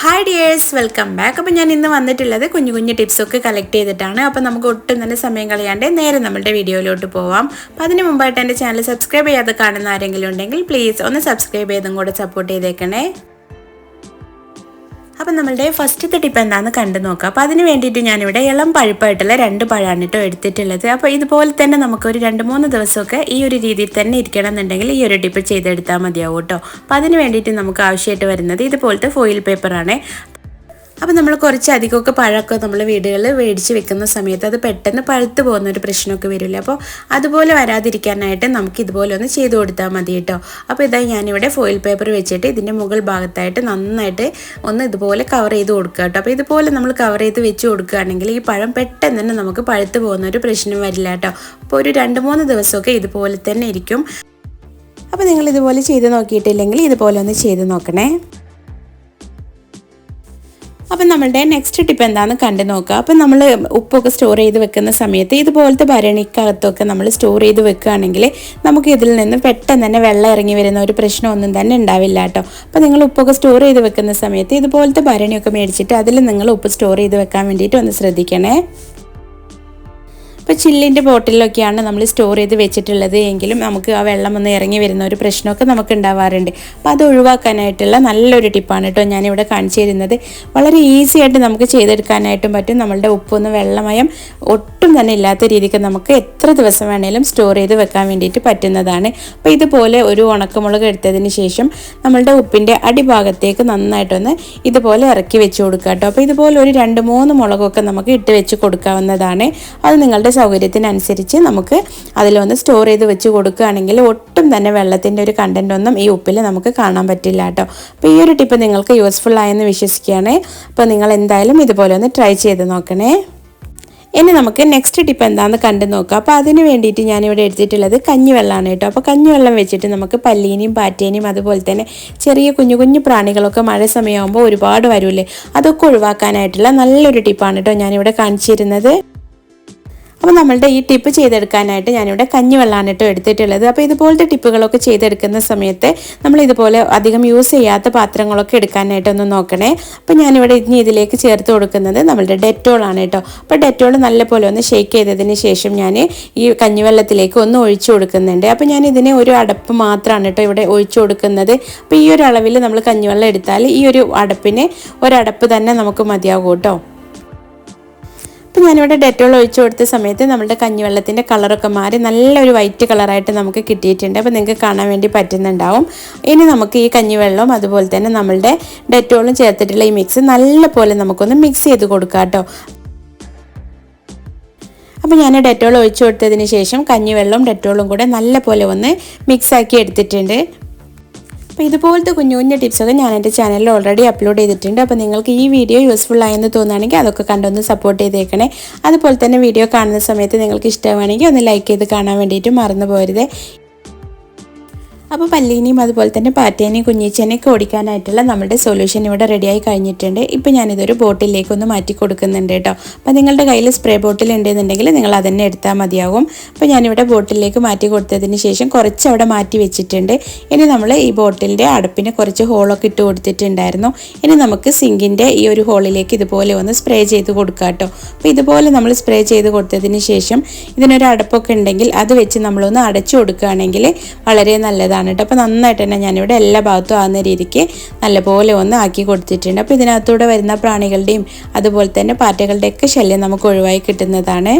Hi dears welcome back അപ്പോൾ ഞാൻ ഇന്ന് വന്നിട്ടുള്ളത് കുഞ്ഞു കുഞ്ഞു ടിപ്സൊക്കെ കളക്ട് ചെയ്തിട്ടാണ്. അപ്പോൾ നമുക്ക് ഒട്ടും തന്നെ സമയം കളയാണ്ട് നേരെ നമ്മുടെ വീഡിയോയിലോട്ട് പോവാം. അപ്പോൾ അതിന് മുമ്പായിട്ട് എന്റെ ചാനൽ സബ്സ്ക്രൈബ് ചെയ്യാതെ കാണുന്ന ആരെങ്കിലും ഉണ്ടെങ്കിൽ പ്ലീസ് ഒന്ന് സബ്സ്ക്രൈബ് ചെയ്തും കൂടെ സപ്പോർട്ട് ചെയ്തേക്കണേ. അപ്പം നമ്മളുടെ ഫസ്റ്റത്തെ ടിപ്പ് എന്താണെന്ന് കണ്ടു നോക്കാം. അപ്പോൾ അതിന് വേണ്ടിയിട്ട് ഞാനിവിടെ ഇളം പഴുപ്പായിട്ടുള്ള രണ്ട് പഴമാണ് കേട്ടോ എടുത്തിട്ടുള്ളത്. അപ്പോൾ ഇതുപോലെ തന്നെ നമുക്കൊരു രണ്ട് മൂന്ന് ദിവസമൊക്കെ ഈ ഒരു രീതിയിൽ തന്നെ ഇരിക്കണം എന്നുണ്ടെങ്കിൽ ഈ ഒരു ടിപ്പ് ചെയ്തെടുത്താൽ മതിയാവും കേട്ടോ. അപ്പോൾ അതിന് വേണ്ടിയിട്ട് നമുക്ക് ആവശ്യമായിട്ട് വരുന്നത് ഇതുപോലത്തെ ഫോയിൽ പേപ്പറാണ് അപ്പോൾ നമ്മൾ കുറച്ചധികമൊക്കെ പഴമൊക്കെ നമ്മൾ വീടുകളിൽ മേടിച്ച് വെക്കുന്ന സമയത്ത് അത് പെട്ടെന്ന് പഴുത്ത് പോകുന്ന ഒരു പ്രശ്നമൊക്കെ വരില്ല? അപ്പോൾ അതുപോലെ വരാതിരിക്കാനായിട്ട് നമുക്ക് ഇതുപോലെ ഒന്ന് ചെയ്ത് കൊടുത്താൽ മതി കേട്ടോ. അപ്പോൾ ഇതാ ഞാനിവിടെ ഫോയിൽ പേപ്പർ വെച്ചിട്ട് ഇതിന്റെ മുകൾ ഭാഗത്തായിട്ട് നന്നായിട്ട് ഒന്ന് ഇതുപോലെ കവർ ചെയ്ത് കൊടുക്കുക കേട്ടോ. അപ്പോൾ ഇതുപോലെ നമ്മൾ കവർ ചെയ്ത് വെച്ച് കൊടുക്കുകയാണെങ്കിൽ ഈ പഴം പെട്ടെന്ന് തന്നെ നമുക്ക് പഴുത്ത് പോകുന്ന ഒരു പ്രശ്നം വരില്ല കേട്ടോ. അപ്പോൾ ഒരു രണ്ട് മൂന്ന് ദിവസമൊക്കെ ഇതുപോലെ തന്നെ ഇരിക്കും. അപ്പോൾ നിങ്ങൾ ഇതുപോലെ ചെയ്ത് നോക്കിയിട്ടില്ലെങ്കിൽ ഇതുപോലെ ഒന്ന് ചെയ്ത് നോക്കണേ. അപ്പം നമ്മളുടെ നെക്സ്റ്റ് ടിപ്പ് എന്താണെന്ന് കണ്ടു നോക്കുക അപ്പം നമ്മൾ ഉപ്പൊക്കെ സ്റ്റോർ ചെയ്ത് വെക്കുന്ന സമയത്ത് ഇതുപോലത്തെ ഭരണിക്കകത്തൊക്കെ നമ്മൾ സ്റ്റോർ ചെയ്ത് വെക്കുകയാണെങ്കിൽ നമുക്ക് ഇതിൽ നിന്ന് പെട്ടെന്ന് തന്നെ വെള്ളം ഇറങ്ങി വരുന്ന ഒരു പ്രശ്നമൊന്നും തന്നെ ഉണ്ടാവില്ല കേട്ടോ. അപ്പം നിങ്ങൾ ഉപ്പൊക്കെ സ്റ്റോർ ചെയ്ത് വെക്കുന്ന സമയത്ത് ഇതുപോലത്തെ ഭരണിയൊക്കെ മേടിച്ചിട്ട് അതിൽ നിങ്ങൾ ഉപ്പ് സ്റ്റോർ ചെയ്ത് വെക്കാൻ വേണ്ടിയിട്ട് ഒന്ന് ശ്രദ്ധിക്കണേ. ഇപ്പോൾ ചില്ലിന്റെ ബോട്ടിലൊക്കെയാണ് നമ്മൾ സ്റ്റോർ ചെയ്ത് വെച്ചിട്ടുള്ളത് എങ്കിലും നമുക്ക് ആ വെള്ളം ഒന്ന് ഇറങ്ങി വരുന്ന ഒരു പ്രശ്നമൊക്കെ നമുക്ക് ഉണ്ടാവാറുണ്ട്. അപ്പോൾ അത് ഒഴിവാക്കാനായിട്ടുള്ള നല്ലൊരു ടിപ്പാണ് കേട്ടോ ഞാനിവിടെ കാണിച്ചു തരുന്നത്. വളരെ ഈസി ആയിട്ട് നമുക്ക് ചെയ്തെടുക്കാനായിട്ടും പറ്റും. നമ്മളുടെ ഉപ്പൊന്നും വെള്ളമയം ഒട്ടും തന്നെ ഇല്ലാത്ത രീതിക്ക് നമുക്ക് എത്ര ദിവസം വേണേലും സ്റ്റോർ ചെയ്ത് വെക്കാൻ വേണ്ടിയിട്ട് പറ്റുന്നതാണ്. അപ്പോൾ ഇതുപോലെ ഒരു ഉണക്കമുളക് എടുത്തതിന് ശേഷം നമ്മളുടെ ഉപ്പിന്റെ അടിഭാഗത്തേക്ക് നന്നായിട്ടൊന്ന് ഇതുപോലെ ഇറക്കി വെച്ച് കൊടുക്കുക കേട്ടോ അപ്പോൾ ഇതുപോലെ ഒരു രണ്ട് മൂന്ന് മുളകൊക്കെ നമുക്ക് ഇട്ട് വെച്ച് കൊടുക്കാവുന്നതാണ്. അത് നിങ്ങളുടെ സൗകര്യത്തിനനുസരിച്ച് നമുക്ക് അതിലൊന്ന് സ്റ്റോർ ചെയ്ത് വെച്ച് കൊടുക്കുകയാണെങ്കിൽ ഒട്ടും തന്നെ വെള്ളത്തിന്റെ ഒരു കണ്ടന്റ് ഒന്നും ഈ ഉപ്പിൽ നമുക്ക് കാണാൻ പറ്റില്ല കേട്ടോ. അപ്പോൾ ഈ ഒരു ടിപ്പ് നിങ്ങൾക്ക് യൂസ്ഫുൾ ആയെന്ന് വിശ്വസിക്കുകയാണ്. അപ്പോൾ നിങ്ങൾ എന്തായാലും ഇതുപോലെ ഒന്ന് ട്രൈ ചെയ്ത് നോക്കണേ. ഇനി നമുക്ക് നെക്സ്റ്റ് ടിപ്പ് എന്താണെന്ന് കണ്ടു നോക്കാം. അപ്പോൾ അതിന് വേണ്ടിയിട്ട് ഞാനിവിടെ എടുത്തിട്ടുള്ളത് കഞ്ഞിവെള്ളമാണ് കേട്ടോ. അപ്പോൾ കഞ്ഞിവെള്ളം വെച്ചിട്ട് നമുക്ക് പല്ലീനെയും പാറ്റേനെയും അതുപോലെ തന്നെ ചെറിയ കുഞ്ഞു കുഞ്ഞു പ്രാണികളൊക്കെ മഴ സമയമാകുമ്പോൾ ഒരുപാട് വരൂലേ? അതൊക്കെ ഒഴിവാക്കാനായിട്ടുള്ള നല്ലൊരു ടിപ്പാണ് കേട്ടോ ഞാനിവിടെ കാണിച്ചിരുന്നത്. അപ്പോൾ നമ്മളുടെ ഈ ടിപ്പ് ചെയ്തെടുക്കാനായിട്ട് ഞാനിവിടെ കഞ്ഞിവെള്ളമാണ് കേട്ടോ എടുത്തിട്ടുള്ളത്. അപ്പോൾ ഇതുപോലത്തെ ടിപ്പുകളൊക്കെ ചെയ്തെടുക്കുന്ന സമയത്ത് നമ്മൾ ഇതുപോലെ അധികം യൂസ് ചെയ്യാത്ത പാത്രങ്ങളൊക്കെ എടുക്കാനായിട്ടൊന്ന് നോക്കണേ. അപ്പോൾ ഞാനിവിടെ ഇനി ഇതിലേക്ക് ചേർത്ത് കൊടുക്കുന്നത് നമ്മളുടെ ഡെറ്റോളാണ് കേട്ടോ. അപ്പോൾ ഡെറ്റോൾ നല്ലപോലെ ഒന്ന് ഷേക്ക് ചെയ്തതിന് ശേഷം ഞാൻ ഈ കഞ്ഞിവെള്ളത്തിലേക്ക് ഒന്ന് ഒഴിച്ചു കൊടുക്കുന്നുണ്ട്. അപ്പോൾ ഞാൻ ഇതിനെ ഒരു അടപ്പ് മാത്രമാണ് കേട്ടോ ഇവിടെ ഒഴിച്ചു കൊടുക്കുന്നത്. അപ്പോൾ ഈ ഒരു അളവിൽ നമ്മൾ കഞ്ഞിവെള്ളം എടുത്താൽ ഈ ഒരു അടപ്പിന് ഒരടപ്പ് തന്നെ നമുക്ക് മതിയാകും കേട്ടോ. അപ്പോൾ ഞാനിവിടെ ഡെറ്റോൾ ഒഴിച്ചു കൊടുത്ത സമയത്ത് നമ്മുടെ കഞ്ഞിവെള്ളത്തിന്റെ കളറൊക്കെ മാറി നല്ലൊരു വൈറ്റ് കളറായിട്ട് നമുക്ക് കിട്ടിയിട്ടുണ്ട്. അപ്പോൾ നിങ്ങൾക്ക് കാണാൻ വേണ്ടി പറ്റുന്നുണ്ടാവും. ഇനി നമുക്ക് ഈ കഞ്ഞിവെള്ളവും അതുപോലെ തന്നെ നമ്മളുടെ ഡെറ്റോളും ചേർത്തിട്ടുള്ള ഈ മിക്സ് നല്ലപോലെ നമുക്കൊന്ന് മിക്സ് ചെയ്ത് കൊടുക്കാം കേട്ടോ. അപ്പോൾ ഞാൻ ഡെറ്റോൾ ഒഴിച്ചു കൊടുത്തതിന് ശേഷം കഞ്ഞിവെള്ളവും ഡെറ്റോളും കൂടെ നല്ലപോലെ ഒന്ന് മിക്സാക്കി എടുത്തിട്ടുണ്ട്. അപ്പോൾ ഇതുപോലത്തെ കുഞ്ഞു കുഞ്ഞു ടിപ്സൊക്കെ ഞാൻ എന്റെ ചാനലിൽ ഓൾറെഡി അപ്ലോഡ് ചെയ്തിട്ടുണ്ട്. അപ്പോൾ നിങ്ങൾക്ക് ഈ വീഡിയോ യൂസ്ഫുൾ ആയെന്ന് തോന്നുകയാണെങ്കിൽ അതൊക്കെ കണ്ടൊന്ന് സപ്പോർട്ട് ചെയ്തേക്കണേ. അതുപോലെ തന്നെ വീഡിയോ കാണുന്ന സമയത്ത് നിങ്ങൾക്ക് ഇഷ്ടമാണെങ്കിൽ ഒന്ന് ലൈക്ക് ചെയ്ത് കാണാൻ വേണ്ടിയിട്ട് മറന്നു പോരുത് അപ്പോൾ പല്ലീനെയും അതുപോലെ തന്നെ പാറ്റേനെയും കുഞ്ഞീച്ചേനെയൊക്കെ ഓടിക്കാനായിട്ടുള്ള നമ്മുടെ സൊല്യൂഷൻ ഇവിടെ റെഡിയായി കഴിഞ്ഞിട്ടുണ്ട്. ഇപ്പോൾ ഞാനിതൊരു ബോട്ടിലേക്ക് ഒന്ന് മാറ്റി കൊടുക്കുന്നുണ്ട് കേട്ടോ. അപ്പോൾ നിങ്ങളുടെ കയ്യിൽ സ്പ്രേ ബോട്ടിൽ ഉണ്ടെന്നുണ്ടെങ്കിൽ നിങ്ങൾ അതന്നെ എടുത്താൽ മതിയാകും. അപ്പോൾ ഞാനിവിടെ ബോട്ടിലേക്ക് മാറ്റി കൊടുത്തതിന് ശേഷം കുറച്ച് അവിടെ മാറ്റി വെച്ചിട്ടുണ്ട്. ഇനി നമ്മൾ ഈ ബോട്ടിലിന്റെ അടപ്പിന് കുറച്ച് ഹോളൊക്കെ ഇട്ട് കൊടുത്തിട്ടുണ്ടായിരുന്നു. ഇനി നമുക്ക് സിങ്കിന്റെ ഈ ഒരു ഹോളിലേക്ക് ഇതുപോലെ ഒന്ന് സ്പ്രേ ചെയ്ത് കൊടുക്കാം കേട്ടോ. അപ്പോൾ ഇതുപോലെ നമ്മൾ സ്പ്രേ ചെയ്ത് കൊടുത്തതിന് ശേഷം ഇതിനൊരു അടപ്പൊക്കെ ഉണ്ടെങ്കിൽ അത് വെച്ച് നമ്മളൊന്ന് അടച്ചു കൊടുക്കുകയാണെങ്കിൽ വളരെ നല്ലതാണ്. ആണ് കേട്ടോ അപ്പോൾ നന്നായിട്ട് തന്നെ ഞാനിവിടെ എല്ലാ ഭാഗത്തും ആകുന്ന രീതിക്ക് നല്ലപോലെ ഒന്ന് ആക്കി കൊടുത്തിട്ടുണ്ട്. അപ്പോൾ ഇതിനകത്തൂടെ വരുന്ന പ്രാണികളുടെയും അതുപോലെ തന്നെ പാറ്റകളുടെയൊക്കെ ശല്യം നമുക്ക് ഒഴിവായി കിട്ടുന്നതാണ്.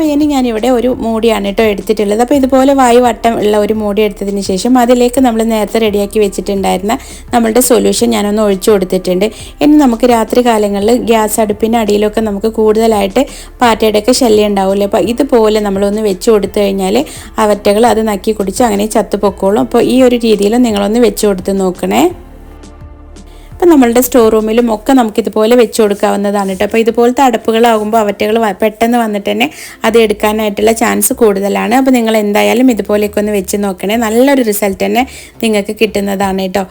അപ്പോൾ ഇനി ഞാനിവിടെ ഒരു മൂടിയാണ് കേട്ടോ എടുത്തിട്ടുള്ളത്. അപ്പോൾ ഇതുപോലെ വായു വട്ടം ഉള്ള ഒരു മൂടി എടുത്തതിന് ശേഷം അതിലേക്ക് നമ്മൾ നേരത്തെ റെഡിയാക്കി വെച്ചിട്ടുണ്ടായിരുന്ന നമ്മളുടെ സൊല്യൂഷൻ ഞാനൊന്ന് ഒഴിച്ചു കൊടുത്തിട്ടുണ്ട്. ഇനി നമുക്ക് രാത്രി കാലങ്ങളിൽ ഗ്യാസ് അടുപ്പിന്റെ അടിയിലൊക്കെ നമുക്ക് കൂടുതലായിട്ട് പാറ്റയുടെയൊക്കെ ശല്യം ഉണ്ടാവില്ലേ? അപ്പോൾ ഇതുപോലെ നമ്മളൊന്ന് വെച്ച് കൊടുത്തു കഴിഞ്ഞാൽ അവറ്റകൾ അത് നക്കി കുടിച്ച് അങ്ങനെ ചത്തുപൊക്കോളും അപ്പോൾ ഈ ഒരു രീതിയിൽ നിങ്ങളൊന്ന് വെച്ച് കൊടുത്ത് നോക്കണേ. അപ്പം നമ്മളുടെ സ്റ്റോർ റൂമിലും ഒക്കെ നമുക്ക് ഇതുപോലെ വെച്ച് കൊടുക്കാവുന്നതാണ് കേട്ടോ. അപ്പോൾ ഇതുപോലത്തെ അടപ്പുകളാകുമ്പോൾ അവറ്റകൾ പെട്ടെന്ന് വന്നിട്ട് തന്നെ അത് എടുക്കാനായിട്ടുള്ള ചാൻസ് കൂടുതലാണ്. അപ്പോൾ നിങ്ങൾ എന്തായാലും ഇതുപോലെയൊക്കെ ഒന്ന് വെച്ച് നോക്കണേ. നല്ലൊരു റിസൾട്ട് തന്നെ നിങ്ങൾക്ക് കിട്ടുന്നതാണ് കേട്ടോ.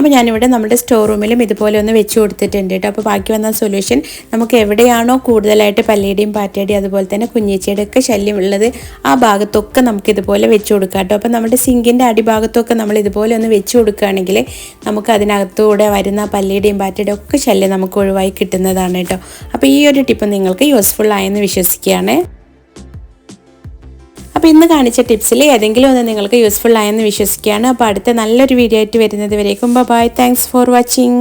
അപ്പോൾ ഞാനിവിടെ നമ്മുടെ സ്റ്റോർ റൂമിലും ഇതുപോലെ ഒന്ന് വെച്ച് കൊടുത്തിട്ടുണ്ട് കേട്ടോ അപ്പോൾ ബാക്കി വന്ന സൊല്യൂഷൻ നമുക്ക് എവിടെയാണോ കൂടുതലായിട്ട് പല്ലിയുടെയും പാറ്റയുടെയും അതുപോലെ തന്നെ കുഞ്ഞീച്ചയുടെ ഒക്കെ ശല്യം ഉള്ളത് ആ ഭാഗത്തൊക്കെ നമുക്ക് ഇതുപോലെ വെച്ച് കൊടുക്കാം കേട്ടോ അപ്പോൾ നമ്മുടെ സിങ്കിന്റെ അടിഭാഗത്തൊക്കെ നമ്മൾ ഇതുപോലെ ഒന്ന് വെച്ച് കൊടുക്കുകയാണെങ്കിൽ നമുക്ക് അതിനകത്തൂടെ വരുന്ന പല്ലിയുടെയും പാറ്റയുടെയും ഒക്കെ ശല്യം നമുക്ക് ഒഴിവായി കിട്ടുന്നതാണ് കേട്ടോ അപ്പോൾ ഈ ഒരു ടിപ്പ് നിങ്ങൾക്ക് യൂസ്ഫുൾ ആയെന്ന് വിശ്വസിക്കുകയാണ്. അപ്പോൾ ഇന്ന് കാണിച്ച ടിപ്സിൽ ഏതെങ്കിലും ഒന്ന് നിങ്ങൾക്ക് യൂസ്ഫുൾ ആയെന്ന് വിശ്വസിക്കുകയാണ്. അപ്പോൾ അടുത്ത നല്ലൊരു വീഡിയോ ആയിട്ട് വരുന്നത് വരേക്കും. Bye thanks for watching